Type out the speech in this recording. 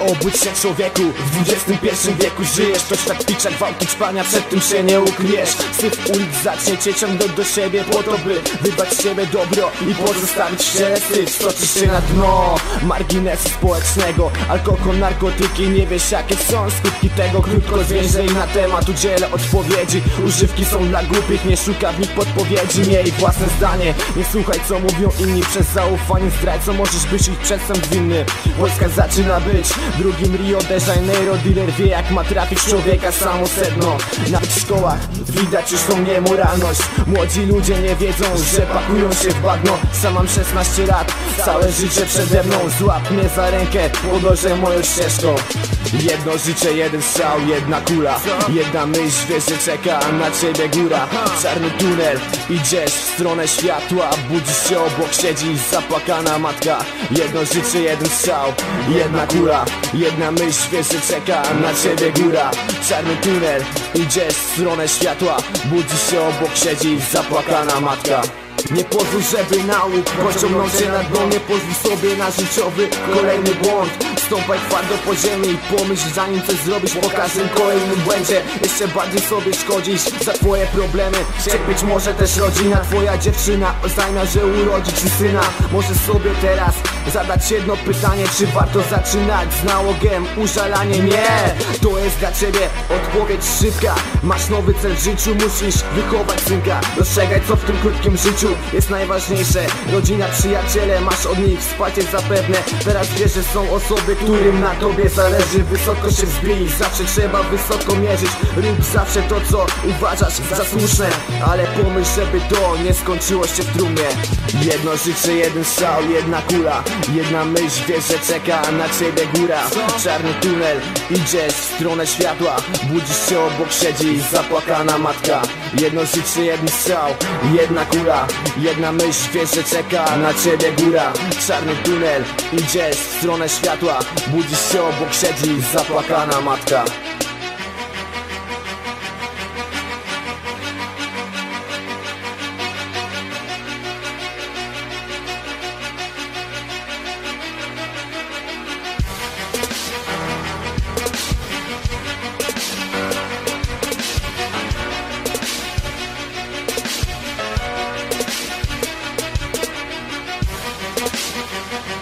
Obudź się człowieku, w XXI wieku żyjesz. Toś tak picza gwałtu czpania, przed tym się nie ukryjesz. Syf ulic zacznie cię ciągnąć do siebie Po to by wybać z siebie dobro i pozostawić ściele wstyd Stoczysz się na dno marginesu społecznego. Alkohol, narkotyki, nie wiesz jakie są skutki tego. Krótko zwięźlej na temat, udzielę odpowiedzi. Używki są dla głupich, nie szuka w nich podpowiedzi Miej własne zdanie, nie słuchaj co mówią inni. Przez zaufanie zdrajcą możesz być ich przestępstw winny. Polska zaczyna być drugim Rio de Janeiro Dealer wie jak ma trafić człowieka samo sedno. Nawet w szkołach widać już tą niemoralność. Młodzi ludzie nie wiedzą, że pakują się w bagno. Sam mam 16 lat, całe życie przede mną. Złap mnie za rękę, podążę moją ścieżką. Jedno życie, jeden strzał, jedna kula. Jedna myśl, wiesz, że czeka na ciebie góra. Czarny tunel, idziesz w stronę światła. Budzisz się obok, siedzi zapłakana matka. Jedno życie, jeden strzał, jedna kula Jedna myśl, że czeka na ciebie góra. Czarny tunel, idziesz w stronę światła. Budzisz się obok, siedzi zapłakana matka. Nie pozwól, żeby nauk pociągnął cię na dno. Nie pozwól sobie na życiowy kolejny błąd Stąpaj twardo po ziemi i pomyśl zanim coś zrobisz Po każdym kolejnym błędzie Jeszcze bardziej sobie szkodzisz za twoje problemy. Cierpieć może też rodzina Twoja dziewczyna oznajmia, że urodzi ci syna. Możesz sobie teraz zadać jedno pytanie Czy warto zaczynać z nałogiem użalanie? Nie, to jest dla ciebie odpowiedź szybka. Masz nowy cel w życiu, musisz wychować synka. Dostrzegaj co w tym krótkim życiu jest najważniejsze. Rodzina, przyjaciele, masz od nich wsparcie zapewne. Teraz wiesz, że są osoby, którym na tobie zależy. Wysoko się wzbij, zawsze trzeba wysoko mierzyć. Rób zawsze to, co uważasz za słuszne. Ale pomyśl, żeby to nie skończyło się w trumnie. Jedno życie, jeden strzał, jedna kula. Jedna myśl, wiesz, że czeka na ciebie góra. Czarny tunel, idziesz w stronę światła. Budzisz się obok, siedzi zapłakana matka. Jedno życie, jeden strzał, jedna kula. Jedna myśl, wiesz, że czeka na ciebie góra. Czarny tunel, idziesz w stronę światła Будзе сёбок сядзіць за плаканам матка. Thank you.